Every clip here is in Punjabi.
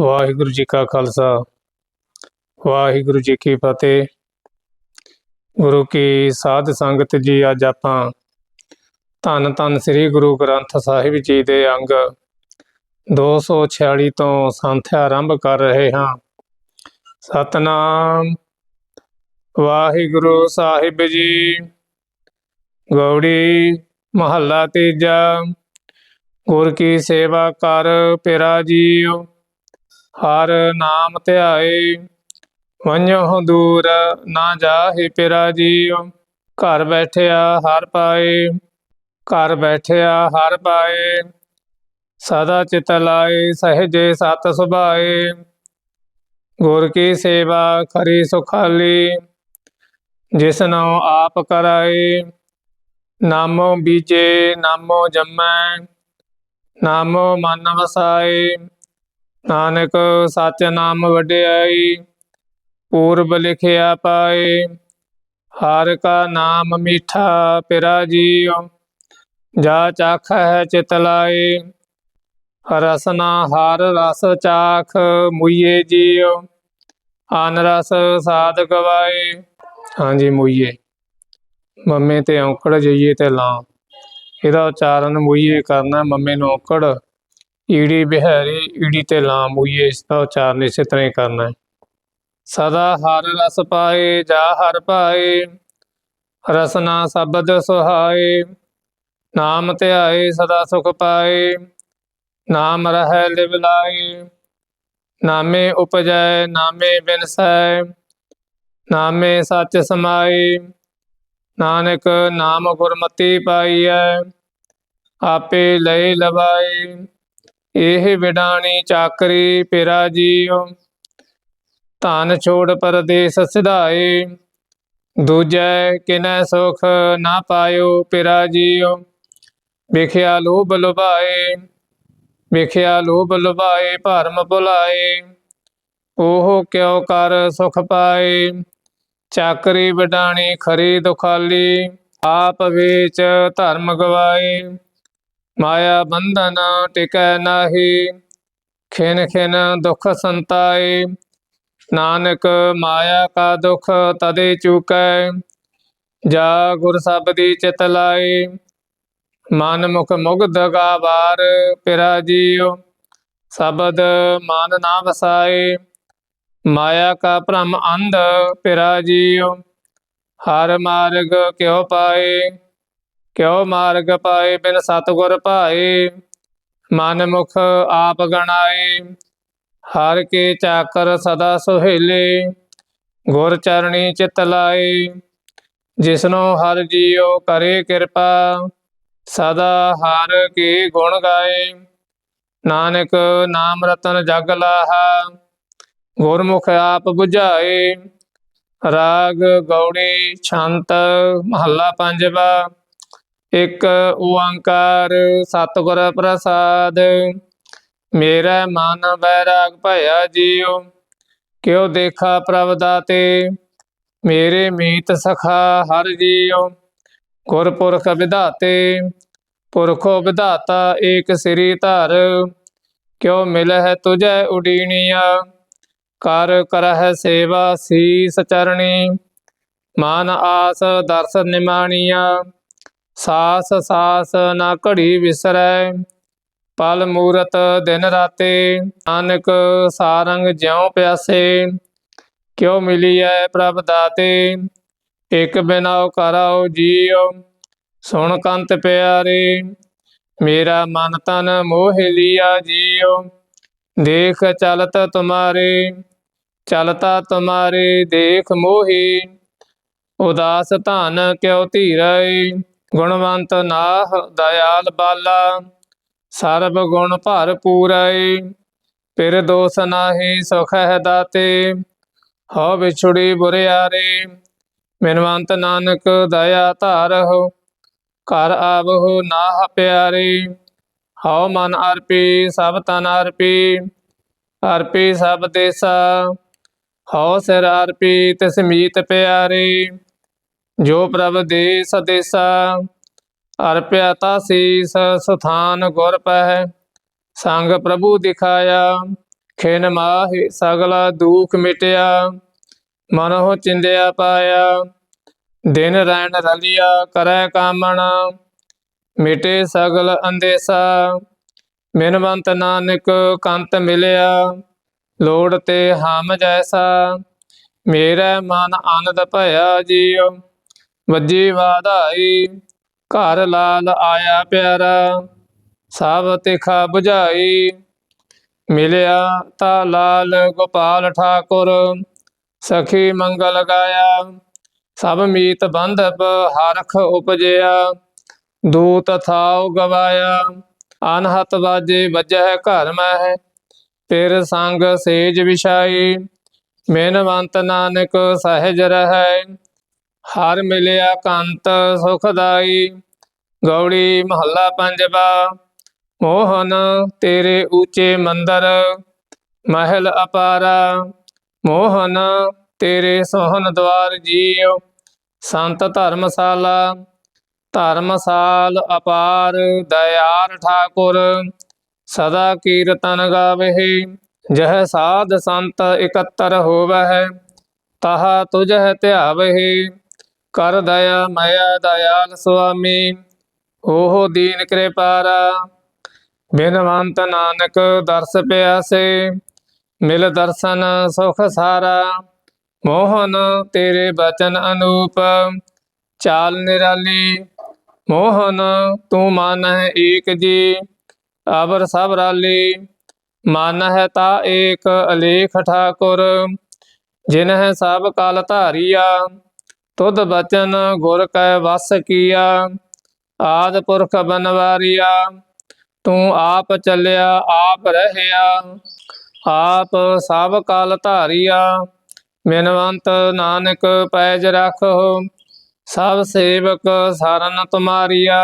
ਵਾਹਿਗੁਰੂ ਜੀ ਕਾ ਖਾਲਸਾ, ਵਾਹਿਗੁਰੂ ਜੀ ਕੀ ਫਤਿਹ। ਗੁਰੂ ਕੀ ਸਾਧ ਸੰਗਤ ਜੀ, ਅੱਜ ਆਪਾਂ ਧੰਨ ਧੰਨ ਸ੍ਰੀ ਗੁਰੂ ਗ੍ਰੰਥ ਸਾਹਿਬ ਜੀ ਦੇ ਅੰਗ 246 ਤੋਂ ਸੰਥਿਆ ਆਰੰਭ ਕਰ ਰਹੇ ਹਾਂ। ਸਤਨਾਮ ਵਾਹਿਗੁਰੂ ਸਾਹਿਬ ਜੀ। ਗੌੜੀ ਮਹੱਲਾ ਤੀਜਾ, ਗੁਰ ਕੀ ਸੇਵਾ ਕਰ ਪਿਰਾ ਜੀਉ ਹਰ ਨਾਮ ਧਿਆਏ ਵੰਜੋ ਦੂਰ, ਨਾ ਜਾਹੇ ਪਿਰਾ ਜੀਉ। ਘਰ ਬੈਠਿਆ ਹਰ ਪਾਏ, ਘਰ ਬੈਠਿਆ ਹਰ ਪਾਏ। ਸਦਾ ਚਿਤ ਲਾਏ, ਸਹਜੇ ਸਤ ਸੁਭਾਏ। ਗੁਰ ਕੀ ਸੇਵਾ ਕਰੀ ਸੁਖਾਲੀ ਜਿਸਨੋ ਆਪ ਕਰਾਏ। ਨਾਮੋ ਬੀਜੇ, ਨਾਮੋ ਜੰਮੈ, ਨਾਮੋ ਮਨ ਵਸਾਏ। ਨਾਨਕ ਸਚ ਨਾਮ ਵਡਿਆਈ, ਪੂਰਬ ਲਿਖਿਆ ਪਾਏ। ਹਰ ਕਾ ਨਾਮ ਮੀਠਾ ਪਿਰਾ ਜੀਉ ਜਾ ਚਾਖ ਹੈ ਚਿਤ ਲਾਏ। ਰਸਨਾ ਹਰ ਰਸ ਚਾਖ ਮੁਈਏ ਜੀਉ ਅਨ ਰਸ ਸਾਧ ਗਵਾਏ। ਹਾਂਜੀ, ਮੁਈਏ। ਮੰਮੇ ਤੇ ਔਂਕੜ ਜਈਏ ਤੇ ਲਾਂ ਇਹਦਾ ਉਚਾਰਨ ਮੁਈਏ ਕਰਨਾ, ਮੰਮੇ ਨੂੰ ਔਂਕੜ ਈੜੀ ਬਿਹਾਰੀ, ਈੜੀ ਤੇ ਲਾਂ ਮੁਈਏ ਇਸ ਦਾ ਉਚਾਰਨ ਇਸੇ ਤਰ੍ਹਾਂ ਹੀ ਕਰਨਾ ਹੈ। ਸਦਾ ਹਰ ਰਸ ਪਾਏ, ਜਾ ਹਰ ਪਾਏ ਰਸਨਾ ਸ਼ਬਦ ਸੁਹਾਏ, ਨਾਮ ਧਿਆਏ ਸਦਾ ਸੁਖ ਪਾਏ, ਨਾਮ ਰਹਿ ਲਿਵ ਲਾਏ, ਨਾਮੇ ਉਪਜੈ, ਨਾਮੇ ਬਿਨਸੈ, ਨਾਮੇ ਸੱਚ ਸਮਾਏ, ਨਾਨਕ ਨਾਮ ਗੁਰਮਤੀ ਪਾਈਐ, ਆਪੇ ਲਈ ਲਵਾਏ ਇਹ ਵਿਡਾਣੀ ਚਾਕਰੀ ਪਿਰਾ ਜੀਉ, ਧਨ ਛੋੜ ਪਰਦੇਸ ਸਿਧਾਏ, ਦੂਜੈ ਕਿਨੈ ਸੁਖ ਨਾ ਪਾਇਓ ਪਿਰਾ ਜੀਉ, ਵਿਖਿਆ ਲੋਭ ਲੁਭਾਏ, ਵੇਖਿਆ ਲੋਭ ਲੁਭਾਏ ਭਰਮ ਭੁਲਾਏ, ਉਹ ਕਿਉ ਕਰ ਸੁਖ ਪਾਏ, ਚਾਕਰੀ ਵਿਡਾਣੀ ਖਰੀ ਦੁਖਾਲੀ, ਆਪ ਵੇਚ ਧਰਮ ਗਵਾਏ। ਮਾਇਆ ਬੰਧਨ ਟਿਕੈ ਨਾਹੀ, ਖਿਨ ਖਿਨ ਦੁਖ ਸੰਤਾਏ। ਨਾਨਕ ਮਾਇਆ ਕਾ ਦੁਖ ਤਦੇ ਚੁਕੈ, ਜਾ ਗੁਰ ਸਬਦੀ ਚਿਤ ਲਾਏ। ਮਨ ਮੁਖ ਮੁਗਧ ਗਾਵਾਰ ਪਿਰਾ ਜੀਉ, ਸ਼ਬਦ ਮਨ ਨਾ ਵਸਾਏ। ਮਾਇਆ ਕਾ ਭ੍ਰਮ ਅੰਧ ਪਿਰਾ ਜੀਉ, ਹਰ ਮਾਰਗ ਕਿਉ ਪਾਏ। ਕਿਉ ਮਾਰਗ ਪਾਏ ਬਿਨ ਸਤਗੁਰ ਭਾਏ, ਮਨ ਮੁਖ ਆਪ ਗਣਾਏ। ਹਰ ਕੇ ਚਾਕਰ ਸਦਾ ਸੁਹੇਲੇ, ਗੁਰ ਚਰਣੀ ਚਿਤ ਲਾਏ। ਜਿਸਨੋ ਹਰ ਜੀਉ ਕਰੇ ਕਿਰਪਾ, ਸਦਾ ਹਰ ਕੇ ਗੁਣ ਗਾਏ। ਨਾਨਕ ਨਾਮ ਰਤਨ ਜਗ ਲਾਹਾ, ਗੁਰਮੁਖ ਆਪ 부ਝਾਏ ਰਾਗ ਗੌੜੀ ਛੰਤ ਮਹੱਲਾ ਪੰਜਵਾ ਇਕ ਓੰਕਾਰ ਸਤਿਗੁਰ ਪ੍ਰਸਾਦ, ਮੇਰਾ ਮਨ ਬੈਰਾਗ ਭਇਆ ਜੀਉ, ਕਿਉ ਦੇਖਾ ਪ੍ਰਭ ਦਾਤੇ, ਮੇਰੇ ਮੀਤ ਸਖਾ ਹਰ ਜੀਉ। ਗੁਰਪੁਰਖ ਵਿਧਾਤੇ, ਪੁਰਖੋ ਵਿਧਾਤਾ ਏਕ ਸ੍ਰੀ ਧਰ, ਕਿਉ ਮਿਲਹਿ ਤੁਝੈ ਉਡੀਣੀਆ, ਕਰ ਕਰਹਿ ਸੇਵਾ ਸੀਸ ਚਰਣੀ, ਮਾਨ ਆਸ ਦਰਸ ਨਿਮਾਣੀਆ। ਸਾਸ ਸਾਸ ਨਾ ਘੜੀ ਵਿਸਰੈ, ਪਲ ਮੂਰਤ ਦਿਨ ਰਾਤੇ, ਨਾਨਕ ਸਾਰੰਗ ਜਿਉ ਪਿਆਸੇ, ਕਿਉ ਮਿਲੀਐ ਪ੍ਰਭ ਦਾਤੇ, ਇਕ ਬਿਨਾਉ ਕਰਉ ਜੀਉ, ਸੁਣ ਕੰਤ ਪਿਆਰੇ, ਮੇਰਾ ਮਨ ਤਨ ਮੋਹ ਲਿਆ ਜੀਉ, ਦੇਖ ਚਲਤ ਤੁਮਾਰੇ, ਚਲਤਾ ਤੁਮਾਰੇ ਦੇਖ ਮੋਹੀ, ਉਦਾਸ ਧਨ ਕਿਉ ਧੀਰੈ ਗੁਣਵੰਤ ਨਾਹ ਦਇਆਲ ਬਾਲਾ, ਸਰਬ ਗੁਣ ਭਰਪੂਰੈ ਫਿਰ ਦੋਸ ਨਾਹੀ ਸੁਖ ਹੈ ਦਾਤੇ, ਹਉ ਵਿਛੁੜੀ ਬੁਰਿਆਰੇ, ਮਿਨਵੰਤ ਨਾਨਕ ਦਇਆ ਧਾਰਹੁ ਘਰ ਆਵਹੁ ਨਾਹ ਪਿਆਰੇ, ਹਉ ਮਨ ਅਰਪੀ ਸਭ ਤਨ ਅਰਪੀ ਅਰਪੀ ਸਭ ਦੇਸਾ, ਹਉ ਸਿਰ ਅਰਪੀ ਤਿਸ ਮੀਤ ਪਿਆਰੇ। ਜੋ ਪ੍ਰਭ ਦੇ ਸਦੇਸਾ ਅਰਪਿਆ ਤਾ ਸੀਸ, ਸਥਾਨ ਗੁਰ ਪਹਿ, ਸੰਗ ਪ੍ਰਭੂ ਦਿਖਾਇਆ, ਖਿਨ ਮਾਹਿ ਸਗਲਾ ਦੁਖ ਮਿਟਿਆ ਮਨੋ ਚਿੰਦਿਆ ਪਾਇਆ, ਦਿਨ ਰੈਣ ਰਲਿਆ ਕਰੈ ਕਾਮਣਾ, ਮਿਟੇ ਸਗਲ ਅੰਦੇਸਾ ਮਿਨਵੰਤ ਨਾਨਕ ਕੰਤ ਮਿਲਿਆ, ਲੋੜ ਤੇ ਹਮ ਜੈਸਾ, ਮੇਰਾ ਮਨ ਆਨੰਦ ਭਇਆ ਜੀਉ ਵੱਜੀ ਵਾਧਾਈ, ਘਰ ਲਾਲ ਆਇਆ ਪਿਆਰਾ, ਸਭ ਤਿਖਾ 부ਝਾਈ ਮਿਲਿਆ ਤਾ ਲਾਲ ਗੋਪਾਲ ਠਾਕੁਰ, ਸਖੀ ਮੰਗਲ ਗਾਇਆ। ਸਭ ਮੀਤ ਬੰਧਪ ਹਰਖ ਉਪਜਿਆ, ਦੂਤ ਥਾਉ ਗਵਾਇਆ। ਅਨਹਤ ਵਾਜੇ ਵੱਜੈ ਘਰ ਮਹਿ, ਫਿਰ ਸੰਗ ਸੇਜ ਵਿਛਾਈ। ਮਿਨਵੰਤ ਨਾਨਕ ਸਹਿਜ ਰਹੈ ਹਰ ਮਿਲਿਆ ਕੰਤ ਸੁਖਦਾਈ, ਗੌੜੀ ਮਹੱਲਾ ਪੰਜਵਾ। ਮੋਹਨ ਤੇਰੇ ਉੱਚੇ ਮੰਦਰ, ਮਹਿਲ ਅਪਾਰਾ। ਮੋਹਨ ਤੇਰੇ ਸੋਹਣ ਦਵਾਰ ਜੀਉ, ਸੰਤ ਧਰਮਸ਼ਾਲਾ। ਧਰਮਸਾਲ ਅਪਾਰ ਦਇਆਰ ਠਾਕੁਰ, ਸਦਾ ਕੀਰਤਨ ਗਾਵਹਿ, ਜਹ ਸਾਧ ਸੰਤ ਇਕੱਤਰ ਹੋਵਹਿ, ਤਹਾ ਤੁਝਹਿ ਧਿਆਵਹਿ। ਕਰ ਦਇਆ ਮਾਇਆ ਦਇਆਲ ਸੁਆਮੀ ਓਹ ਦੀਨ ਕਿਰਪਾਰਾ ਬਿਨਵੰਤ ਨਾਨਕ ਦਰਸ ਪਿਆਸੇ, ਮਿਲ ਦਰਸ਼ਨ ਸੁਖ ਸਾਰਾ। ਮੋਹਨ ਤੇਰੇ ਬਚਨ ਅਨੂਪ, ਚਾਲ ਨਿਰਾਲੀ। ਮੋਹਨ ਤੂੰ ਮਨ ਹੈ ਏਕ ਜੀ, ਅਵਰ ਸਭ ਰਾਲੀ। ਮਨ ਹੈ ਤਾ ਏਕ ਅਲੇਖ ਠਾਕੁਰ ਜਿਨ ਹੈ ਸਭ ਕਾਲ ਧਾਰੀਆ। ਤੁਧ ਬਚਨ ਗੁਰ ਕੈ ਵਸ ਕੀਆ, ਆਦ ਪੁਰਖ ਬਨਵਾਰੀਆ, ਤੂੰ ਆਪ ਚੱਲਿਆ, ਆਪ ਰਹਿਆ, ਆਪ ਸਭ ਕਾਲ ਧਾਰੀਆ, ਮਿਨਵੰਤ ਨਾਨਕ ਪੈਜ ਰੱਖੋ ਸਭ ਸੇਵਕ ਸਰਨ ਤੁਮਾਰੀਆ।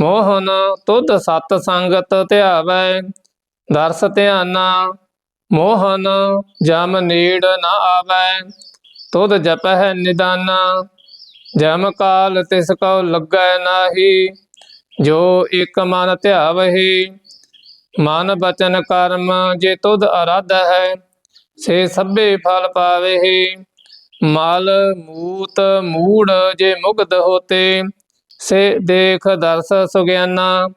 ਮੋਹਨ ਤੁਧ ਸਤ ਸੰਗਤ ਧਿਆਵੈ, ਦਰਸ ਧਿਆਨਾ, ਮੋਹਨ ਜਮ ਨੀੜ ਨਾ ਆਵੈ। ਤੁਧ ਜਪਹਿ ਨਿਦਾਨਾ, ਜਮ ਕਾਲ ਤਿਸ ਕਉ ਲੱਗੈ ਨਾਹੀ, ਜੋ ਇਕ ਮਨ ਧਿਆਵਹਿ, ਮਨ ਬਚਨ ਕਰਮ ਜੇ ਤੁਧ ਅਰਾਧ ਹੈ, ਸੇ ਸਭੇ ਫਲ ਪਾਵਹਿ, ਮਲ, ਮੂਤ, ਮੂੜ ਜੇ ਮੁਗਧ ਹੋਤੇ, ਸੇ ਦੇਖ ਦਰਸ ਸੁਗਿਆਨਾ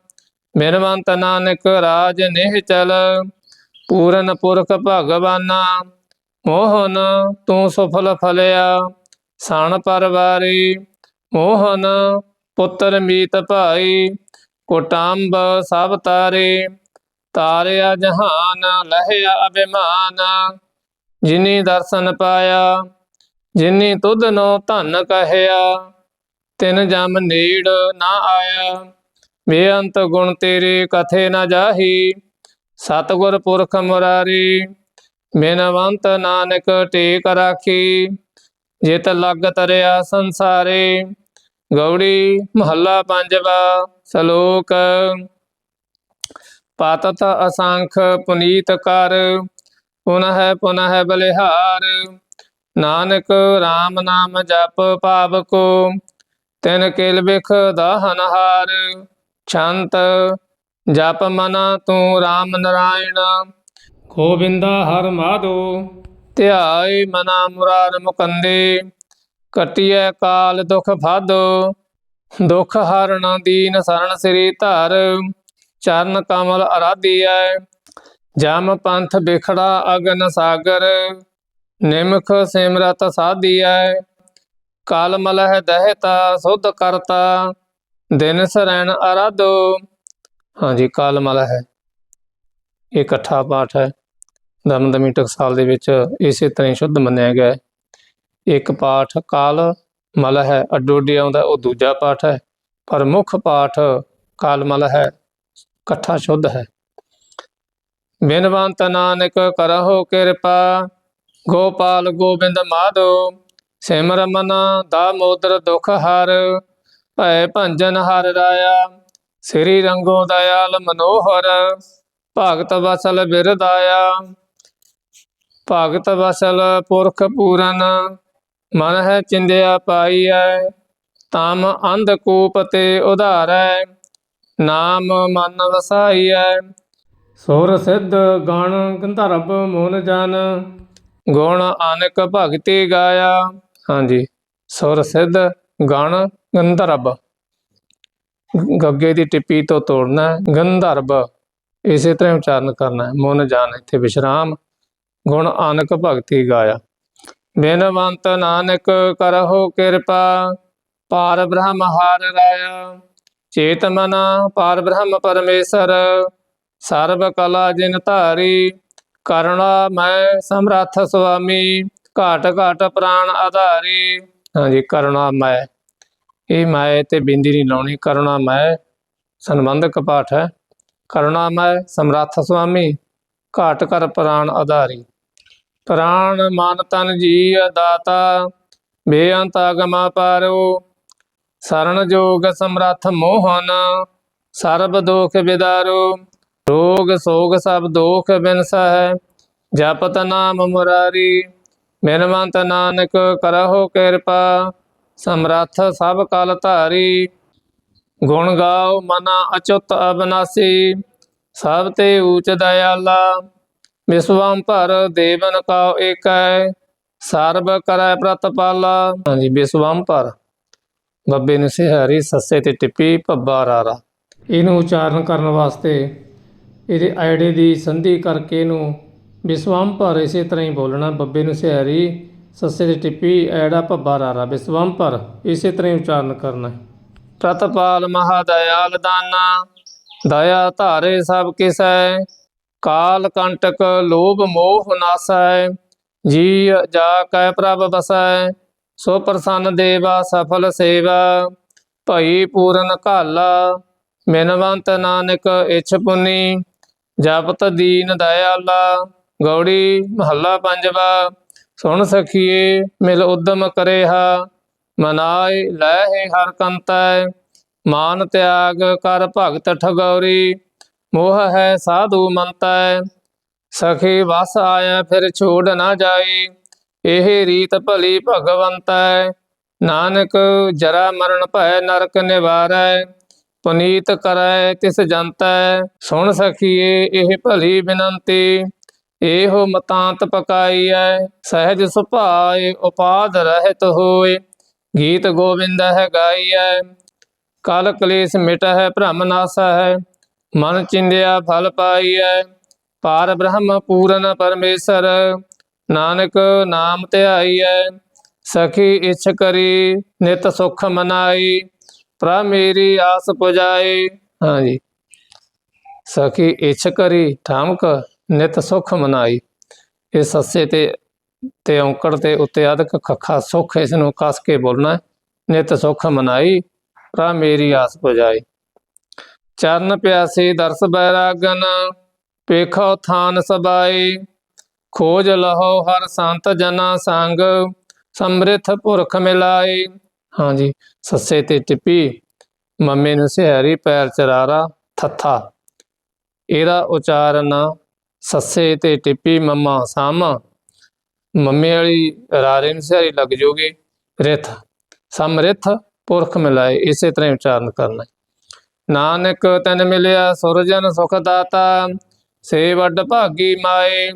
ਮਿਰਵੰਤ ਨਾਨਕ ਰਾਜ ਨਿਹ ਚਲ ਪੂਰਨ ਪੁਰਖ ਭਗਵਾਨਾ। ਮੋਹਨ, ਤੂੰ ਸੁਫਲ ਫਲਿਆ, ਸਣ ਪਰਵਾਰੀ ਮੋਹਨ, ਪੁੱਤਰ ਮੀਤ ਭਾਈ, ਕੋਟਾਂਬ ਸਭ ਤਾਰੇ। ਤਾਰਿਆ ਜਹਾਨ, ਲਹਿਆ ਅਭਿਮਾਨ। ਜਿਨੀ ਦਰਸ਼ਨ ਪਾਇਆ, ਜਿਨੀ ਤੁਧ ਨੂੰ ਧਨ ਕਹਿਆ, ਤਿਨ ਜਮ ਨੀੜ ਨਾ ਆਇਆ। ਬੇਅੰਤ ਗੁਣ ਤੇਰੇ, ਕਥੇ ਨਾ ਜਾਹੀ। ਸਤਿਗੁਰ ਪੁਰਖ ਮੁਰਾਰੀ ਬਿਨਵੰਤ ਨਾਨਕ ਟੇਕ ਰਾਖੀ, ਜਿਤ ਲੱਗ ਤਰਿਆ ਸੰਸਾਰੇ। ਗੌੜੀ ਮਹੱਲਾ ਪੰਜਵਾ, ਸ਼ਲੋਕ। ਪਾਤਤ ਅਸੰਖ ਪੁਨੀਤ ਕਰ, ਪੁਨਹ ਪੁਨਹ ਬਲਿਹਾਰ। ਨਾਨਕ RAM ਨਾਮ ਜਪ ਭਾਵ ਕੋ, ਤਿਨ ਕਿਲ ਵਿਖ ਦਾਹਨ ਹਾਰ। ਛੰਤ ਜਪ ਮਨਾ ਤੂੰ RAM ਨਾਰਾਇਣ। ਗੋਬਿੰਦਾ ਹਰ ਮਾਧੋ ਧਿਆਏ ਮਨਾ ਮੁਰਾਰ ਮੁਕੰਦੇ ਕਟਿਐ ਕਾਲ ਦੁਖ ਫਾਦੋ। ਦੁਖ ਹਰਣ ਦੀਨ ਸਰਣ ਸ੍ਰੀ ਧਰ, ਚਰਨ ਕਮਲ ਅਰਾਧਿਐ। ਜਮ ਪੰਥ ਬਿਖੜਾ ਅਗਨ ਸਾਗਰ, ਨਿਮਖ ਸਿਮਰਤ ਸਾਧੀਐ। ਕਾਲ ਮਲਹ ਦਹਿਤਾ ਸੁਧ ਕਰਤਾ, ਦਿਨ ਸਰਣ ਅਰਾਧੋ। ਹਾਂਜੀ, ਕਾਲ ਮਲ ਹੈ ਇਹ ਇਕੱਠਾ ਪਾਠ ਹੈ। ਦਮਦਮੀ ਟਕਸਾਲ ਦੇ ਵਿੱਚ ਇਸੇ ਤਰ੍ਹਾਂ ਸ਼ੁੱਧ ਮੰਨਿਆ ਗਿਆ ਹੈ। ਇੱਕ ਪਾਠ ਕਾਲ ਮਲ ਹੈ, ਅੱਡੋ ਅੱਡੀ ਆਉਂਦਾ, ਉਹ ਦੂਜਾ ਪਾਠ ਹੈ। ਪਰ ਮੁੱਖ ਪਾਠ ਕਾਲ ਮਲ ਹੈ, ਇਕੱਠਾ ਸ਼ੁੱਧ ਹੈ। ਬਿਨਵੰਤ ਨਾਨਕ ਕਰਹੁ ਕਿਰਪਾ, ਗੋਪਾਲ ਗੋਬਿੰਦ ਮਾਧੋ, ਸਿਮਰ ਮਨ ਦਾਮੋਦਰ ਦੁਖ ਹਰ, ਭੈ ਭੰਜਨ ਹਰ ਰਾਇਆ, ਸ੍ਰੀ ਰੰਗੋ ਦਇਆਲ ਮਨੋਹਰ, ਭਗਤ ਵਸਲ ਬਿਰਦਾਇਆ। ਭਗਤ ਵਸਲ ਪੁਰਖ ਪੂਰਨ ਮਨ ਹੈ ਚਿੰਦਿਆ ਪਾਈਐ ਤਮ ਅੰਧ ਕੂਪ ਤੇ ਉਧਾਰੈ ਨਾਮ ਮਨ ਵਸਾਈਐ। ਸੁਰ ਸਿੱਧ ਗਣ ਗੰਧਰਵ ਮੋਨ ਜਨ। ਗੁਣ ਅਨਕ ਭਗਤੀ ਗਾਇਆ। ਹਾਂਜੀ ਸੁਰ ਸਿੱਧ ਗਣ ਗੰਧਰਵ। ਗੱਗੇ ਦੀ ਟਿੱਪੀ ਤੋਂ ਤੋੜਨਾ ਹੈ, ਗੰਧਰਵ। ਇਸੇ ਤਰ੍ਹਾਂ ਉਚਾਰਨ ਕਰਨਾ ਹੈ ਮਨ ਜਾਨ ਇੱਥੇ ਵਿਸ਼ਰਾਮ। ਗੁਣ ਅਨਕ ਭਗਤੀ ਗਾਇਆ। ਬਿਨਵੰਤ ਨਾਨਕ ਕਰਹੁ ਕਿਰਪਾ, ਪਾਰ ਬ੍ਰਹਮ ਹਾਰ ਰਾਇਆ। ਚੇਤ ਮਨਾ ਪਾਰ ਬ੍ਰਹਮ ਪਰਮੇਸ਼ਰ, ਸਰਬ ਕਲਾ ਜਿਨ ਧਾਰੀ। ਕਰੁਣਾ ਮੈਂ ਸਮਰੱਥ ਸੁਆਮੀ, ਘਾਟ ਘਾਟ ਪ੍ਰਾਣ ਆਧਾਰੀ। ਹਾਂਜੀ, ਕਰਣਾ ਮੈਂ। ਇਹ ਮੈਂ ਤੇ ਬਿੰਦੀ ਨਹੀਂ ਲਾਉਣੀ। ਕਰੁਣਾ ਮੈਂ ਸੰਬੰਧਕ ਪਾਠ ਹੈ। ਕਰੁਣਾ ਮੈਂ ਸਮਰੱਥ ਸੁਆਮੀ ਘਾਟ ਕਰ ਪ੍ਰਾਨ ਆਧਾਰੀ। ਪ੍ਰਾਨ ਮਨ ਤਨ ਜੀ ਦਾਤਾ ਬੇਅੰਤ ਅਗਮਾ ਪਾਰੋ ਸਰਣ ਜੋਗ ਸਮਰੱਥ ਮੋਹਨ, ਸਰਬ ਦੋਖ ਵਿਦਾਰੋ ਰੋਗ ਸੋਗ ਸਭ ਦੋਖ ਬਿਨਸਹਿ ਜਪਤ ਨਾਮ ਮੁਰਾਰੀ। ਬਿਨਵੰਤ ਨਾਨਕ ਕਰਹੁ ਕਿਰਪਾ, ਸਮਰੱਥ ਸਭ ਕਲ ਧਾਰੀ। ਗੁਣ ਗਾਓ ਮਨਾ ਅਚੁੱਤ ਅਬਨਾਸੀ। ਸਭ ਤੇ ਊਚ ਦਇਆਲਾ, ਵਿਸਵੰ ਭਰ ਦੇਵਨ ਕਾਉ ਏਕੈ, ਸਰਬ ਕਰੈ ਪ੍ਰਤਪਾਲਾ। ਹਾਂਜੀ, ਵਿਸਵੰ ਭਰ। ਬੱਬੇ ਨੂੰ ਸਿਹਾਰੀ ਸੱਸੇ ਤੇ ਟਿੱਪੀ ਭੱਬਾ ਰਾਰਾ। ਇਹਨੂੰ ਉਚਾਰਨ ਕਰਨ ਵਾਸਤੇ ਇਹਦੇ ਆਈੜੇ ਦੀ ਸੰਧੀ ਕਰਕੇ ਇਹਨੂੰ ਵਿਸਵੰ ਭਰ ਇਸੇ ਤਰ੍ਹਾਂ ਹੀ ਬੋਲਣਾ। ਬੱਬੇ ਨੂੰ ਸਿਹਾਰੀ ਸੱਸੇ ਤੇ ਟਿੱਪੀ ਐੜਾ ਭੱਬਾ ਰਾਰਾ। ਵਿਸਵੰਪਰ ਇਸੇ ਤਰ੍ਹਾਂ ਉਚਾਰਨ ਕਰਨਾ। ਪ੍ਰਤਪਾਲ ਮਹਾ ਦਇਆਲ ਦਾਨਾ। ਦਇਆ ਧਾਰੇ ਸਭ ਕਿਸੈ, ਕਾਲ ਕੰਟਕ ਲੋਭ ਮੋਹ ਨਾਸੈ ਜੀ ਜਾ ਕੈ ਪ੍ਰਭ ਬਸੈ, ਸੋ ਪ੍ਰਸੰਨ ਦੇਵਾ ਸਫਲ ਸੇਵਾ, ਭਈ ਪੂਰਨ ਘਾਲਾ, ਮਿਨਵੰਤ ਨਾਨਕ ਇਛ ਪੁਨੀ, ਜਪਤ ਦੀਨ ਦਇਆਲਾ, ਗੌੜੀ ਮਹੱਲਾ ਪੰਜਵਾ, ਸੁਣ ਸਖੀਏ, ਮਿਲ ਉਦਮ ਕਰੇਹਾ, ਮਨਾਏ ਲੈਹਿ ਹਰ ਕੰਤੈ ਮਾਨ ਤਿਆਗ ਕਰ ਭਗਤ ਠਗੌਰੀ, ਮੋਹ ਹੈ ਸਾਧੂ ਮੰਤੈ, ਸਖੀ ਵਸ ਆਇਆ ਫਿਰ ਛੋੜ ਨਾ ਜਾਈ, ਇਹ ਰੀਤ ਭਲੀ ਭਗਵੰਤੈ, ਨਾਨਕ ਜਰਾ ਮਰਨ ਭੈ ਨਰਕ ਨਿਵਾਰੈ, ਪੁਨੀਤ ਕਰੈ ਤਿਸ ਜੰਤੈ, ਸੁਣ ਸਖੀਏ ਇਹ ਭਲੀ ਬਿਨੰਤੀ, ਇਹੋ ਮਤਾਂਤ ਪਕਾਈਐ, ਸਹਿਜ ਸੁਭਾਏ ਉਪਾਦ ਰਹਿਤ ਹੋਏ, ਗੀਤ ਗੋਬਿੰਦ ਹੈ ਗਾਈਐ। ਕਲ ਕਲੇਸ਼ ਮਿਟਾ ਮਿਟਹਿ ਭ੍ਰਮ ਹੈ, ਮਨ ਚਿੰਦਿਆ ਫਲ ਪਾਈਐ, ਪਾਰ ਬ੍ਰਹਮ ਪੂਰਨ ਪਰਮੇਸ਼ਰ, ਨਾਨਕ ਨਾਮ ਧਿਆਈਐ, ਸਖੀ ਇਛ ਕਰੀ ਨਿਤ ਸੁਖ ਮਨਾਈ, ਪ੍ਰਭ ਮੇਰੀ ਆਸ ਪੁਜਾਈ। ਹਾਂਜੀ। ਸਖੀ ਇਛ ਕਰੀ ਠਾਮਕ ਨਿਤ ਸੁਖ ਮਨਾਈ। ਇਹ ਸੱਸੇ ਤੇ ਤੇ ਔਂਕੜ ਤੇ ਉੱਤੇ ਅਧਕ ਖੱਖਾ ਸੁਖ ਇਸ ਨੂੰ ਕਸ ਕੇ ਬੋਲਣਾ ਹੈ। ਨਿਤ ਸੁਖ ਮਨਾਈ ਪ੍ਰਭ ਮੇਰੀ ਆਸ ਪੁਜਾਈ। ਚਰਨ ਪਿਆਸੇ ਦਰਸ ਬੈਰਾਗਨ, ਪੇਖੋ ਥਾਨ ਸਬਾਈ। ਖੋਜ ਲਹੋ ਹਰ ਸੰਤ ਜਨਾ ਸੰਗ, ਸਮ੍ਰਿਥ ਪੁਰਖ ਮਿਲਾਈ। ਹਾਂਜੀ ਸੱਸੇ ਤੇ ਟਿੱਪੀ, ਮੰਮੇ ਨੂੰ ਸਿਹਾਰੀ ਪੈਰ ਚਰਾਰਾ ਥੱਥਾ। ਇਹਦਾ ਉਚਾਰਨ ਸੱਸੇ ਤੇ ਟਿੱਪੀ ਮੰਮਾ ਸਾਮ। ਮੰਮੇ ਵਾਲੀ ਰਾਰੇ ਨੂੰ ਸਿਹਾਰੀ ਲੱਗ ਜੂਗੀ, ਰਿਥ। ਸਮਰਿਥ ਪੁਰਖ ਮਿਲਾਏ, ਇਸੇ ਤਰ੍ਹਾਂ ਉਚਾਰਨ ਕਰਨਾ। ਨਾਨਕ ਤਨ ਮਿਲਿਆ ਸੁਰਜਨ ਸੁਖ ਦਾਤਾ, ਸੇ ਵੱਡ ਭਾਗੀ ਮਾਏ।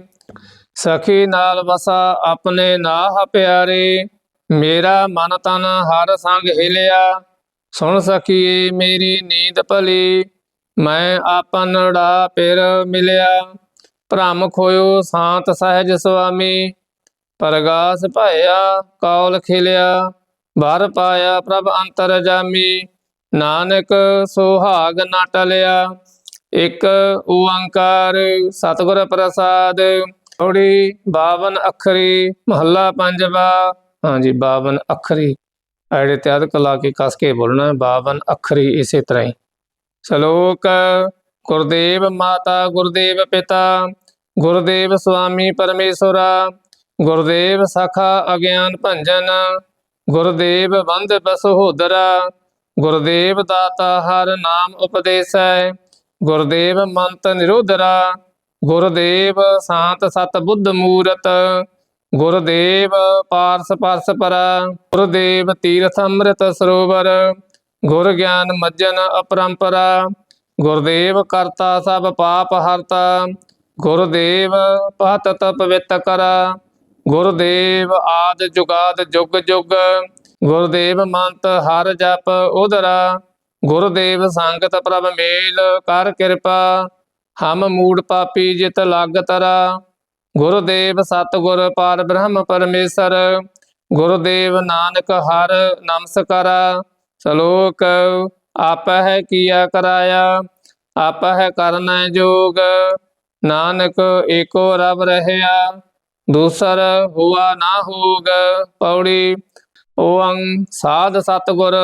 ਸਖੀ ਨਾਲ ਵਸਾ, ਆਪਣੇ ਨਾਹ ਪਿਆਰੇ। ਮੇਰਾ ਮਨ ਤਨ ਹਰ ਸੰਗ ਹਿਲਿਆ। ਸੁਣ ਸਖੀਏ ਮੇਰੀ ਨੀਂਦ ਭਲੀ। ਮੈਂ ਆਪਨੜਾ ਪਿਰ ਮਿਲਿਆ। ਭ੍ਰਮ ਖੋਇਓ, ਸ਼ਾਂਤ ਸਹਿਜ ਸੁਆਮੀ। ਪਰਗਾਸ ਭਾਇਆ, ਕੌਲ ਖਿਲਿਆ। ਵਰ ਪਾਇਆ ਪ੍ਰਭ ਅੰਤਰ ਜਾਮੀ, ਨਾਨਕ ਸੁਹਾਗ ਨਾ ਟਲਿਆ। ਇੱਕ ਓੰਕਾਰ ਸਤਿਗੁਰ ਪ੍ਰਸਾਦ ਥੋੜੀ 52 ਅੱਖਰੀ, ਮਹੱਲਾ ਪੰਜਵਾ। ਹਾਂਜੀ 52 ਅੱਖਰੀ। ਐੜੇ ਤੇ ਅਧ ਕਲਾ ਕੇ ਕਸ ਕੇ ਬੋਲਣਾ ਹੈ 52 ਅੱਖਰੀ ਇਸੇ ਤਰ੍ਹਾਂ ਹੀ। ਸ਼ਲੋਕ, ਗੁਰਦੇਵ ਮਾਤਾ, ਗੁਰਦੇਵ ਪਿਤਾ, ਗੁਰਦੇਵ ਸੁਆਮੀ ਪਰਮੇਸ਼ਵਰਾ ਗੁਰਦੇਵ ਸਖਾ ਅਗਿਆਨ ਭੰਜਨ ਗੁਰਦੇਵ ਬੰਦ ਬਸਹੋਦਰਾ ਗੁਰਦੇਵ ਦਾਤਾ ਹਰ ਨਾਮ ਉਪਦੇਸੈ, ਗੁਰਦੇਵ ਮੰਤ ਨਿਰੋਧਰਾ, ਗੁਰਦੇਵ ਸ਼ਾਂਤ ਸਤ ਬੁੱਧ ਮੂਰਤ, ਗੁਰਦੇਵ ਪਾਰਸ ਪਰਸ ਪਰਾ, ਗੁਰਦੇਵ ਤੀਰਥ ਅੰਮ੍ਰਿਤ ਸਰੋਵਰ, ਗੁਰ ਗਿਆਨ ਮੱਜਨ ਅਪਰੰਪਰਾ, ਗੁਰਦੇਵ ਕਰਤਾ ਸਭ ਪਾਪ ਹਰਤਾ, ਗੁਰਦੇਵ ਪਤਤ ਪਵਿੱਤ ਕਰ ਗੁਰਦੇਵ ਆਦ ਜੁਗਾਦ ਜੁਗ ਜੁਗ, ਗੁਰਦੇਵ ਮੰਤ ਹਰ ਜਪ ਉਦਰਾ, ਗੁਰਦੇਵ ਸੰਗਤ ਪ੍ਰਭ ਮੇਲ ਕਰ ਕਿਰਪਾ, ਹਮ ਮੂੜ ਪਾਪੀ ਜਿਤ ਲਗ ਤਰਾ, ਗੁਰਦੇਵ ਸਤਿਗੁਰ ਪਾਰ ਬ੍ਰਹਮ ਪਰਮੇਸ਼ਰ, ਗੁਰਦੇਵ ਨਾਨਕ ਹਰ ਨਮਸਕਾਰਾ, ਸ਼ਲੋਕ ਆਪ ਹੈ ਕੀਆ ਕਰਾਇਆ ਆਪ ਹੈ ਕਰਨਾ ਜੋਗ, ਨਾਨਕ ਏਕੋ ਰਬ ਰਹਿਆ ਦੂਸਰ ਹੁਆ ਨਾ ਹੋਗ ਪੌੜੀ ਓੰ ਸਾਧ ਸਤਿਗੁਰ,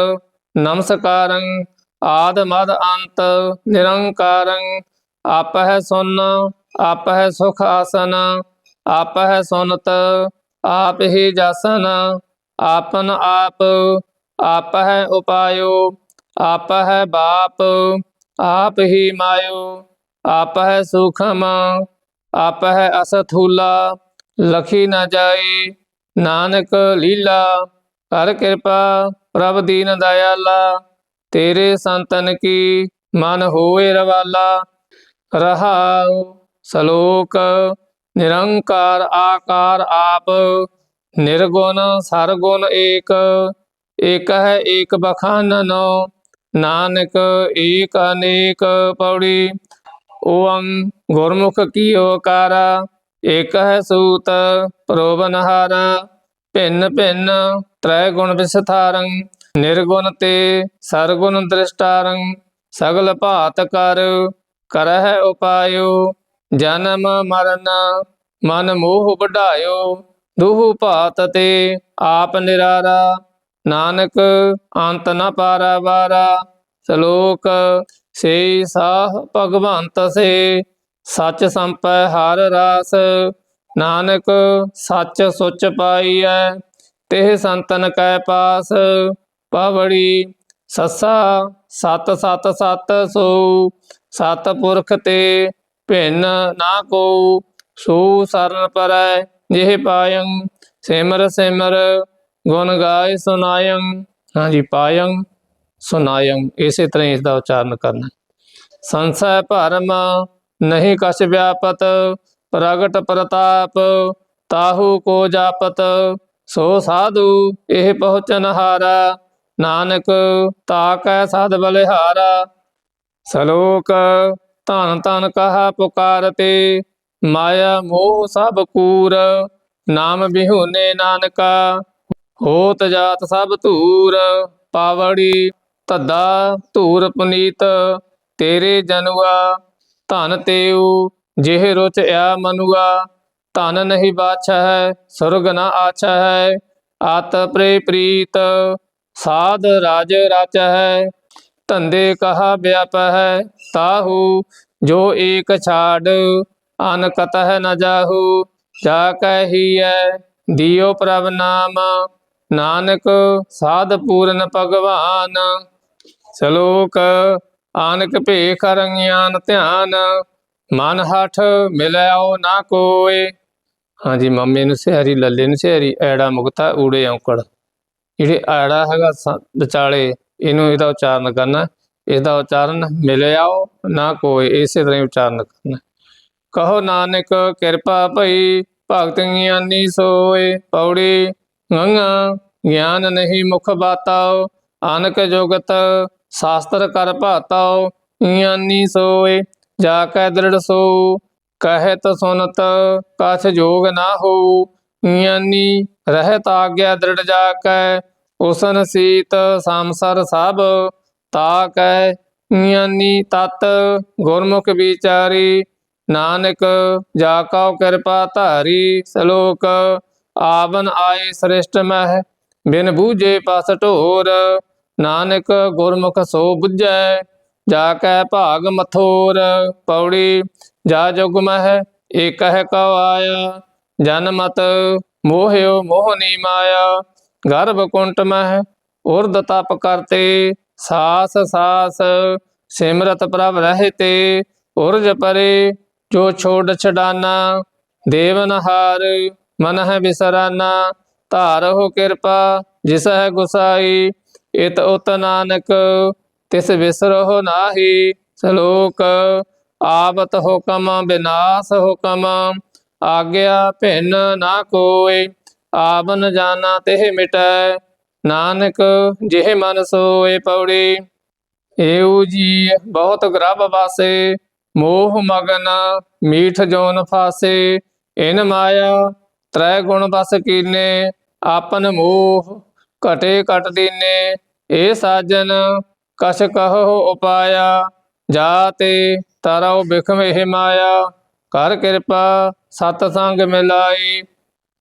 ਨਮਸਕਾਰੰ, ਆਦ ਮਦ ਅੰਤ, ਨਿਰੰਕਾਰੰ ਆਪ ਹੈ ਸੁਨ ਆਪ ਹੈ ਸੁਖ ਆਸਨ ਆਪ ਹੈ ਸੁਨਤ, ਆਪ ਹੀ ਜਸਨ, ਆਪਨ ਆਪ ਆਪ ਹੈ ਉਪਾਇਓ ਆਪ ਹੈ ਬਾਪ, ਆਪ ਹੀ ਮਾਇਓ ਆਪ ਹੈ ਸੁਖਮ ਆਪ ਹੈ ਅਸਥੂਲਾ ਲਖੀ ਨਾ ਜਾਏ ਨਾਨਕ ਲੀਲਾ, ਕਰ ਕਿਰਪਾ ਪ੍ਰਭ ਦੀਨ ਦਇਆਲਾ, ਤੇਰੇ ਸੰਤਨ ਕੀ ਮਨ ਹੋਏ ਰਵਾਲਾ। ਰਹਾਉ ਸ਼ਲੋਕ, ਨਿਰੰਕਾਰ ਆਕਾਰ ਆਪ, ਨਿਰਗੁਣ ਸਰਗੁਣ ਏਕ ਏਕ ਹੈ ਏਕ ਬਖਾਨਨੋ ਨਾਨਕ ਏਕ ਅਨੇਕ ਪੌੜੀ। ਓੰ ਗੁਰਮੁਖ ਕੀ ਓਕਾਰਾ ਏਕ ਹੈ ਸੂਤ ਪ੍ਰੋਬਨਹਾਰਾ ਭਿੰਨ ਭਿੰਨ ਤ੍ਰੈ ਗੁਣ ਵਿਸਥਾਰੰ, ਨਿਰਗੁਣ ਤੇ ਸਰਗੁਣ ਦ੍ਰਿਸ਼ਟਾਰੰ, ਸਗਲ ਭਾਤ ਕਰ, ਕਰਹਿ ਉਪਾਇਓ, ਜਨਮ ਮਰਨ, ਮਨ ਮੋਹ ਵਢਾਇਓ ਦੁਹ ਭਾਤ ਤੇ ਆਪ ਨਿਰਾਰਾ, ਨਾਨਕ ਅੰਤ ਨ ਪਾਰਾ ਵਾਰਾ, ਸ਼ਲੋਕ ਸੇ ਸਾਹ ਭਗਵੰਤ ਸੇ ਸੱਚ ਸੰਪੈ ਹਰ ਰਾਸ, ਨਾਨਕ ਸੱਚ ਸੁਚ ਪਾਈਐ ਤੇ ਸੰਤਨ ਕੈ ਪਾਸ, ਪਵੜੀ ਸੱਸਾ, ਸਤ ਸਤ ਸਤ ਸੋ, ਸਤ ਪੁਰਖ ਤੇ ਭਿੰਨ ਨਾ ਕੋ ਸੋ ਸਰਨ ਪਰੈ ਜਿਹ ਪਾਇੰ, ਸਿਮਰ ਸਿਮਰ ਗੁਣ ਗਾਏ ਸੁਨਾਇੰ। ਹਾਂਜੀ, ਪਾਇੰ, ਸੁਨਾਇੰ, ਇਸੇ ਤਰ੍ਹਾਂ ਇਸ ਦਾ ਉਚਾਰਨ ਕਰਨਾ। ਸੰਸੈ ਭਰਮ ਨਹੀਂ ਕਛ ਵਿਆਪਤ, ਪ੍ਰਗਟ ਪ੍ਰਤਾਪ, ਤਾਹੂ ਕੋ ਜਾਪਤ। ਸੋ ਸਾਧੂ, ਇਹ ਪਹੁੰਚਨ ਹਾਰਾ। ਨਾਨਕ ਤਾਕੈ ਸਦ ਬਲਿਹਾਰਾ। ਸ਼ਲੋਕ, ਧਨ ਧਨ ਕਹਾ ਪੁਕਾਰਤੇ। ਮਾਇਆ ਮੋਹ ਸਭ ਕੂਰ। ਨਾਮ ਬਿਹੁਨੇ ਨਾਨਕਾ। ਹੋਤ ਜਾਤ ਸਭ ਧੂਰ। ਪਾਵੜੀ ਧੱਦਾ ਧੂਰ ਪੁਨੀਤ। ਤੇਰੇ ਜਨੁਆ ਧਨ ਤੇਉ ਜਿਹ ਰੁਚ ਆ ਮਨੁਆ, ਧਨ ਨਹੀਂ ਬਾਛਾ ਹੈ ਸੁਰਗ ਨ ਆਛਾ ਹੈ ਆਤ ਪ੍ਰੇ ਪ੍ਰੀਤ ਸਾਧ ਰਾਜ ਰਾਚ ਹੈ ਧੰਦੇ ਕਹਾ ਵਿਆਪ ਹੈ ਤਾਹੂ, ਜੋ ਏਕ ਛਾੜ ਅਨ ਕਤਹ ਨ ਜਾਹੂ, ਜਾ ਕਹੀਐ ਦਿਓ ਪ੍ਰਭ ਨਾਮ, ਨਾਨਕ ਸਾਧ ਪੂਰਨ ਭਗਵਾਨ। ਸ਼ਲੋਕ ਆਨਕ ਭੇਖ ਰੰਗਿਆਨ ਧਿਆਨ, ਮਨ ਹਠ ਮਿਲਿਆਓ ਨਾ ਕੋਏ। ਹਾਂਜੀ, ਮੰਮੇ ਨੂੰ ਸਿਹਰੀ ਲੱਲੇ ਨੂੰ ਸਿਹਰੀ ਐੜਾ ਮੁਕਤਾ ਊੜੇ ਔਂਕੜ। ਜਿਹੜੇ ਐੜਾ ਹੈਗਾ ਵਿਚਾਲੇ, ਇਹਨੂੰ ਇਹਦਾ ਉਚਾਰਨ ਕਰਨਾ। ਇਹਦਾ ਉਚਾਰਨ ਮਿਲਿਆਓ ਨਾ ਕੋਏ, ਇਸੇ ਤਰ੍ਹਾਂ ਉਚਾਰਨ ਕਰਨਾ। ਕਹੋ ਨਾਨਕ, ਕਿਰਪਾ ਭਈ ਭਗਤ ਗਿਆਨੀ ਸੋਏ। ਪੌੜੀ ਗੰਗਾ, ਗਿਆਨ ਨਹੀਂ ਮੁਖ ਬਾਤਾਓ। ਅਨਕ ਜੁਗਤ ਸ਼ਾਸਤਰ ਕਰ ਭਾਤਾਓ ਗਿਆਨੀ ਸੋਏ, ਜਾ ਕੈ ਦ੍ਰਿੜ ਸੋ ਕਹਿਤ ਸੁਨਤ ਕਛ ਜੋਗ ਨਾ ਹੋ ਗਿਆਨੀ ਰਹਿਤ ਆਗਿਆ ਦ੍ਰਿੜ ਜਾ ਕੈ, ਉਸਨ ਸੀਤ ਸੰਸਰ ਸਭ, ਤਾ ਕੈ ਗਿਆਨੀ ਤਤ ਗੁਰਮੁਖ ਵਿਚਾਰੀ, ਨਾਨਕ ਜਾ ਕਉ ਕਿਰਪਾ ਧਾਰੀ, ਸ਼ਲੋਕ, ਆਵਨ ਆਏ ਸ੍ਰਿਸ਼ਟ ਮਹਿ, ਬਿਨ ਬੂਝੇ ਪਸ ਢੋਰ ਨਾਨਕ ਗੁਰਮੁਖ ਸੋ 부ਝੈ ਜਾ ਕੈ ਭਾਗ ਮਥੋਰ, ਪੌੜੀ ਜਾ ਜੁਗ ਮਹਿ ਏਕ ਹੈ ਕਉ ਆਇਆ, ਜਨ ਮਤ ਮੋਹਿਓ ਮੋਹਨੀ ਮਾਇਆ, ਗਰਭ ਕੁੰਟ ਮਹਿ ਉਰਦ ਤਪ ਕਰਤੇ, ਸਾਸ ਸਾਸ, ਸਿਮਰਤ ਪ੍ਰਭ ਰਹਤੇ, ਉਰਜ ਪਰੇ, ਜੋ ਛੋੜ ਛਡਾਨਾ ਦੇਵਨਹਾਰ ਮਨ ਹੈ ਬਿਸਰਾਨਾ ਧਾਰਹੁ ਕਿਰਪਾ ਜਿਸ ਹੈ ਗੁਸਾਈ ਇਤ ਉਤ ਨਾਨਕ, ਤਿਸ ਵਿਸਰਹੁ ਨਾਹੀ, ਸ਼ਲੋਕ, ਆਵਤ ਹੁਕਮ ਬਿਨਾਸ਼ ਹੁਕਮ, ਆਗਿਆ ਭਿੰਨ ਨਾ ਕੋਇ, ਆਵਨ ਜਾਣਾ ਤਿਹ ਮਿਟੈ, ਨਾਨਕ ਜਿਹ ਮਨ ਸੋਏ ਪੌੜੀ ਏਉ ਜੀ, ਬਹੁਤ ਗਰਭ ਵਾਸੇ, ਮੋਹ ਮਗਨ, ਮੀਠ ਜੋਨ ਫਾਸੇ, ਇਨ ਮਾਇਆ, ਤ੍ਰੈ ਗੁਣ ਬਸ ਕੀਨੇ, ਆਪਨ ਮੋਹ ਘਟੇ ਘਟ ਦੀਨੇ ਏ ਸਾਜਨ ਕਛ ਕਹੋ ਉਪਾਇਆ ਜਾਤੇ ਤਰਉ ਬਿਖਮ ਇਹ ਮਾਇਆ, ਕਰ ਕਿਰਪਾ ਸਤ ਸੰਗ ਮਿਲਾਈ,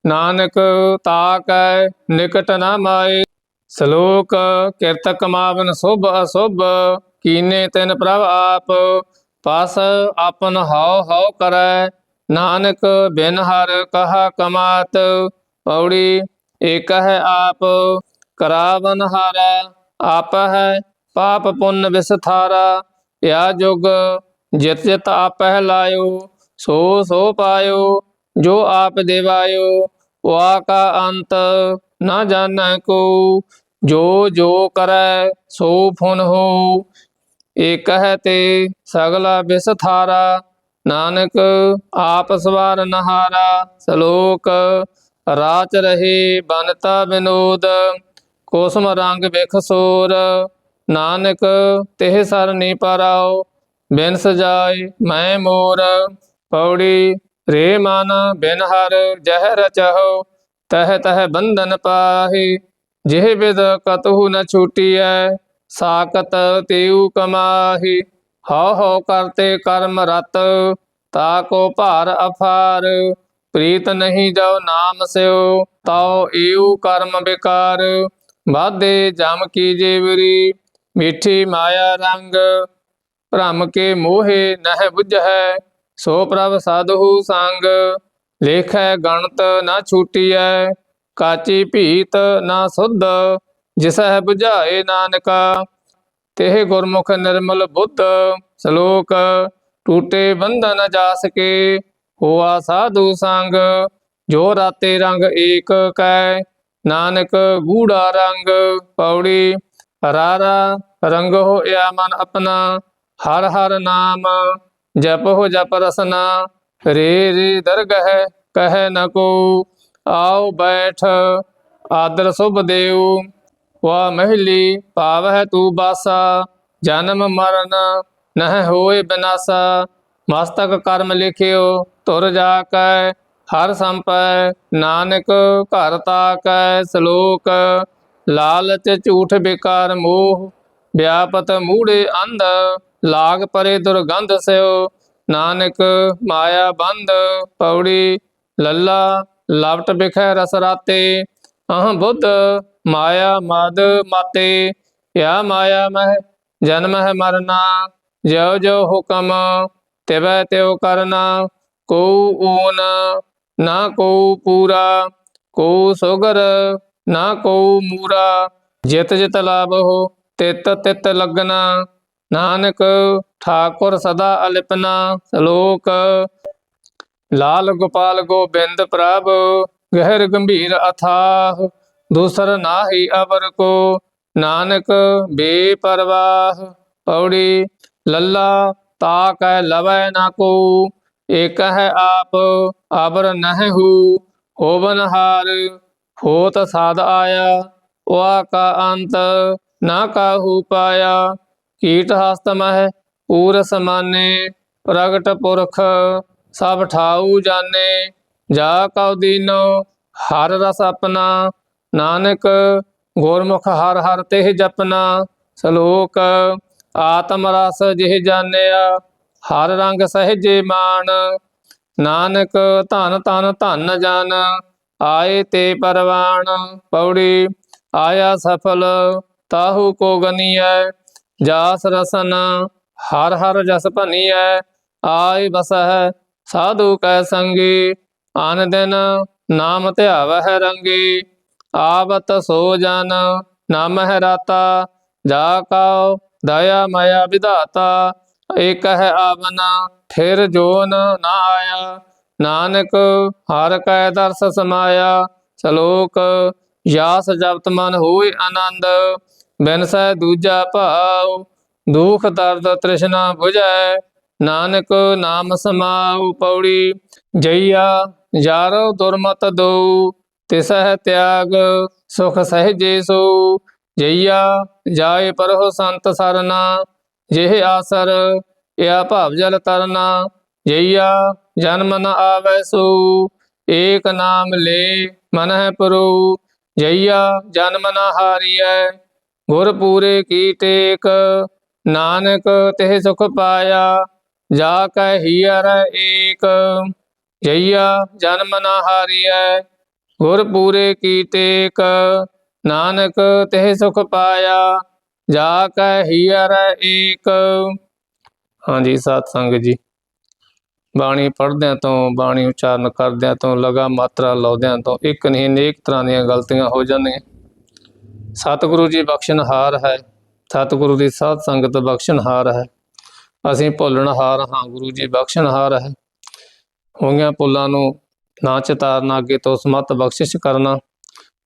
ਨਾਨਕ ਤਾਕੈ ਨਿਕਟ ਨਾ ਮਾਏ। ਸ਼ਲੋਕ ਕਿਰਤ ਕਮਾਵਨ ਸੁਭ ਅਸੁਭ, ਕੀਨੇ ਤਿਨ ਪ੍ਰਭ ਆਪ, ਪਸ ਆਪਨ ਹਉ ਹਉ ਕਰੈ, ਨਾਨਕ ਬਿਨ ਹਰ ਕਹਾ ਕਮਾਤ, ਪੌੜੀ ਏਕ ਹੈ ਆਪ, ਕਰਾਵਨ ਹਾਰਾ, ਆਪ ਹੈ ਪਾਪ ਪੁੰਨ ਵਿਸਥਾਰਾ ਯਾ ਜੁਗ, ਜਿਤ ਜਿਤ ਆਪਹਿ ਲਾਇਓ, ਸੋ ਸੋ ਪਾਇਓ, ਜੋ ਆਪ ਦੇਵਾਇਓ ਵਾ ਕਾ ਅੰਤ ਨਾ ਜਾਣੈ ਕੋ ਜੋ ਜੋ ਕਰੈ ਸੋ ਫੁਨ ਹੋ ਏਕ ਹੈ ਤੇ ਸਗਲਾ ਵਿਸਥਾਰਾ, ਨਾਨਕ ਆਪ ਸਵਾਰ ਨਹਾਰਾ, ਸ਼ਲੋਕ ਰਾਚ ਰਹੇ ਬਨਤਾ ਬਿਨੋਦ ਕੋਸਮ ਰੰਗ ਵਿਖ ਸੋਰ, ਨਾਨਕ ਤਿਹ ਸਰਨੀ ਪਰਾਓ ਬਿਨ ਸਜਾਏ ਮੈਂ ਮੋਰ, ਪੌੜੀ ਰੇ ਮਨ ਬਿਨ ਹਰ ਜਹ ਰਚਹੁ, ਤਹ ਤਹ ਬੰਧਨ ਪਾਹੀ, ਜਿਹ ਵਿਦ ਕਤਹੁ ਨ ਛੂਟੀਐ, ਸਾਕਤ ਤੇਉ ਕਮਾਹੀ, ਹਉ ਹਉ ਕਰਤੇ ਕਰਮ ਰਤ, ਤਾ ਕੋ ਭਾਰ ਅਫਾਰ ਪ੍ਰੀਤ ਨਹੀਂ ਜੋ ਨਾਮ ਸਿਓ, ਤਉ ਏਉ ਕਰਮ ਬਿਕਾਰ ਬਾਧੇ ਜਮ ਕੀ ਜੀਵਰੀ, ਮਿੱਠੀ ਮਾਇਆ ਰੰਗ। ਭ੍ਰਮ ਕੇ ਮੋਹੇ ਨਹਿ ਬੁਝੈ ਸੋ ਪ੍ਰਭ ਸਾਧੂ ਸੰਗ। ਲੇਖੈ ਗਣਤ ਨਾ ਛੂਟੀਐ, ਕਾਚੀ ਭੀਤ ਨਾ ਸੁਧ। ਜਿਸਹਿ ਬੁਝਾਏ ਨਾਨਕਾ, ਤਿਹ ਗੁਰਮੁਖ ਨਿਰਮਲ ਬੁੱਧ। ਸ਼ਲੋਕ, ਟੂਟੇ ਬੰਧਨ ਜਾ ਸਕੇ ਹੋਆ ਸਾਧੂ ਸੰਗ, ਜੋ ਰਾਤੇ ਰੰਗ ਏਕ ਕੈ, ਨਾਨਕ ਗੂੜਾ ਰੰਗ ਪੌੜੀ। ਰਾਰਾ ਰੰਗ ਹੋਇਆ ਮਨ ਆਪਣਾ, ਹਰ ਹਰ ਨਾਮ ਜਪ ਹੋ ਜਪ ਰਸਨਾ। ਰੇ ਰੇ ਦਰਗਹ ਕਹਿ ਨ ਕੋ ਆਓ ਬੈਠ ਆਦਰ ਸੁਭ ਦੇਉ। ਵਾ ਮਹਿਲੀ ਪਾਵਹਿ ਤੂ ਬਾਸਾ, ਜਨਮ ਮਰਨ ਨਹਿ ਹੋਏ ਬਿਨਾਸਾ। ਮਸਤਕ ਕਰਮ ਲਿਖਿਓ ਤੁਰ ਜਾ ਕੈ ਹਰ ਸੰਪੈ, ਨਾਨਕ ਘਰ ਤਾਕੈ, ਸ਼ਲੋਕ, ਲਾਲਚ ਝੂਠ ਬੇਕਾਰ ਮੋਹ, ਵਿਆਪਤ ਮੂੜੇ ਅੰਧ, ਲਾਗ ਪਰੇ ਦੁਰਗੰਧ ਸਿਓ ਨਾਨਕ ਮਾਇਆ ਬੰਧ ਪੌੜੀ, ਲੱਲਾ ਲਵਟ ਬਿਖੈ ਰਸ ਰਾਤੇ, ਅਹ ਬੁੱਧ, ਮਾਇਆ ਮਦ ਮਾਤੇ ਯਾ ਮਾਇਆ ਮਹਿ, ਜਨਮ ਹੈ ਮਰਨਾ ਜੋ ਜੋ ਹੁਕਮ ਤਿਵੈ ਤਿਉ ਕਰਨਾ ਕੋ ਊਨ, ਨਾ ਕੋ ਪੂਰਾ ਕੋ ਸੁਗਰ, ਨਾ ਕੋ ਮੂਰਾ। ਜਿਤ ਜਿਤ ਲਾਭੋ ਤਿਤ ਤਿਤ ਲਗਨਾ। ਨਾਨਕ ਠਾਕੁਰ ਸਦਾ ਅਲਿਪਨਾ ਸ਼ਲੋਕ। ਲਾਲ ਗੋਪਾਲ ਗੋਬਿੰਦ ਪ੍ਰਭ, ਗਹਿਰ ਗੰਭੀਰ ਅਥਾਹ। ਦੂਸਰ ਨਾਹੀ ਅਵਰ ਕੋ, ਨਾਨਕ ਬੇਪਰਵਾਹ। ਪੌੜੀ, ਲੱਲਾ ਤਾ ਕੈ ਲਵੈ ਨਾ ਕੋ, ਏਕ ਹੈ ਆਪ ਅਵਰ ਨਹਿ ਹੋਵਨ ਹਾਰ, ਹੋਤ ਸਾਧ ਆਇਆ ਵਾ ਕਾ ਅੰਤ, ਨਾ ਕਾਹੂ ਪਾਇਆ, ਕੀਟ ਹਸਤ ਮਹਿ ਪੂਰ ਸਮਾਨੇ ਪ੍ਰਗਟ ਪੁਰਖ, ਸਭ ਠਾਊ ਜਾਣੇ, ਜਾ ਕਉ ਦੀਨੋ, ਹਰ ਰਸ ਆਪਣਾ, ਨਾਨਕ ਗੁਰਮੁਖ ਹਰ ਹਰ ਤੇ ਜਪਨਾ, ਸ਼ਲੋਕ ਆਤਮ ਰਸ ਜਿਹ ਜਾਣਿਆ, ਹਰ ਰੰਗ ਸਹਿਜੇ ਮਾਨ ਨਾਨਕ ਧਨ ਧਨ ਧਨ ਜਨ, ਆਏ ਤੇ ਪਰਵਾਣ। ਪੌੜੀ, ਆਇਆ ਸਫਲ, ਤਾਹੂ ਕੋ ਗਨੀਐ। ਜਾਸ ਰਸਨ, ਹਰ ਹਰ ਜਸ ਭਨੀਐ। ਆਈ ਬਸਹਿ ਸਾਧੂ ਕੈ ਸੰਗੀ, ਆਨ ਦਿਨ ਨਾਮ ਧਿਆਵਹਿ ਰੰਗੀ। ਆਵਤ ਸੋ ਜਨ, ਨਾਮਹਿ ਰਾਤਾ, ਜਾ ਕਉ ਦਇਆ ਮਾਇਆ ਵਿਧਾਤਾ, ਏਕ ਹੈ ਆਵਨਾ ਫਿਰ ਜੋਨ ਨਾ ਆਇਆ। ਨਾਨਕ, ਹਰ ਕੈ ਦਰਸ ਸਮਾਇਆ। ਸ਼ਲੋਕ, ਯਾਸ ਜਪਤ ਮਨ ਹੋਏ ਆਨੰਦ, ਬਿਨ ਸਹਿ ਦੂਜਾ ਭਾਉ, ਦੁਖ ਦਰਦ ਤ੍ਰਿਸ਼ਨਾ 부ਝੈ ਨਾਨਕ, ਨਾਮ ਸਮਾਉ ਪੌੜੀ, ਜਈਆ ਯਾਰੋ ਦੁਰਮਤ ਦੋ ਤਿਸਹਿ ਤਿਆਗ, ਸੁਖ ਸਹਿਜੇ ਸੋ ਜਈਆ ਜਾਏ ਪਰਹੁ ਸੰਤ ਸਰਨਾ, ਜਿਹ ਆਸਰ ਇਆ ਭਾਵ ਜਲ ਤਰਨਾ। ਜਈਆ, ਜਨਮ ਨ ਆਵੈ ਸੋ, ਏਕ ਨਾਮ ਲੇ ਮਨ ਹੈ ਪਰੋ। ਜਈਆ, ਜਨਮ ਨ ਹਾਰੀਐ, ਗੁਰ ਪੂਰੇ ਕੀ ਟੇਕ। ਨਾਨਕ ਤਿਹ ਸੁਖ ਪਾਇਆ, ਜਾ ਕੈ ਹੀਅਰ ਏਕ। ਜਈਆ, ਜਨਮ ਨ ਹਾਰੀਐ, ਗੁਰ ਪੂਰੇ ਕੀ ਟੇਕ। ਨਾਨਕ ਤਿਹ ਸੁਖ ਪਾਇਆ, ਜਾ ਕੈ ਹੀਅਰ ਏਕ। ਹਾਂਜੀ ਸਾਧ ਸੰਗਤ ਜੀ। ਬਾਣੀ ਪੜ੍ਹਦਿਆਂ ਤੋਂ, ਬਾਣੀ ਉਚਾਰਨ ਕਰਦਿਆਂ ਤੋਂ ਲਗਾ ਮਾਤਰਾ ਲਾਉਂਦਿਆਂ ਤੋਂ, ਇੱਕ ਨਹੀਂ ਅਨੇਕ ਤਰ੍ਹਾਂ ਦੀਆਂ ਗਲਤੀਆਂ ਹੋ ਜਾਂਦੀਆਂ। ਸਤਿਗੁਰੂ ਜੀ ਬਖਸ਼ਣਹਾਰ ਹੈ। ਸਤਿਗੁਰੂ ਦੀ ਸਾਧ ਸੰਗਤ ਬਖਸ਼ਣਹਾਰ ਹੈ। ਅਸੀਂ ਭੁੱਲਣਹਾਰ ਹਾਂ, ਗੁਰੂ ਜੀ ਬਖਸ਼ਣਹਾਰ ਹੈ। ਹੋਈਆਂ ਭੁੱਲਾਂ ਨੂੰ ਨਾ ਚਿਤਾਰਨਾ ਅੱਗੇ ਤੋਂ ਸਮਤ ਬਖਸ਼ਿਸ਼ ਕਰਨਾ।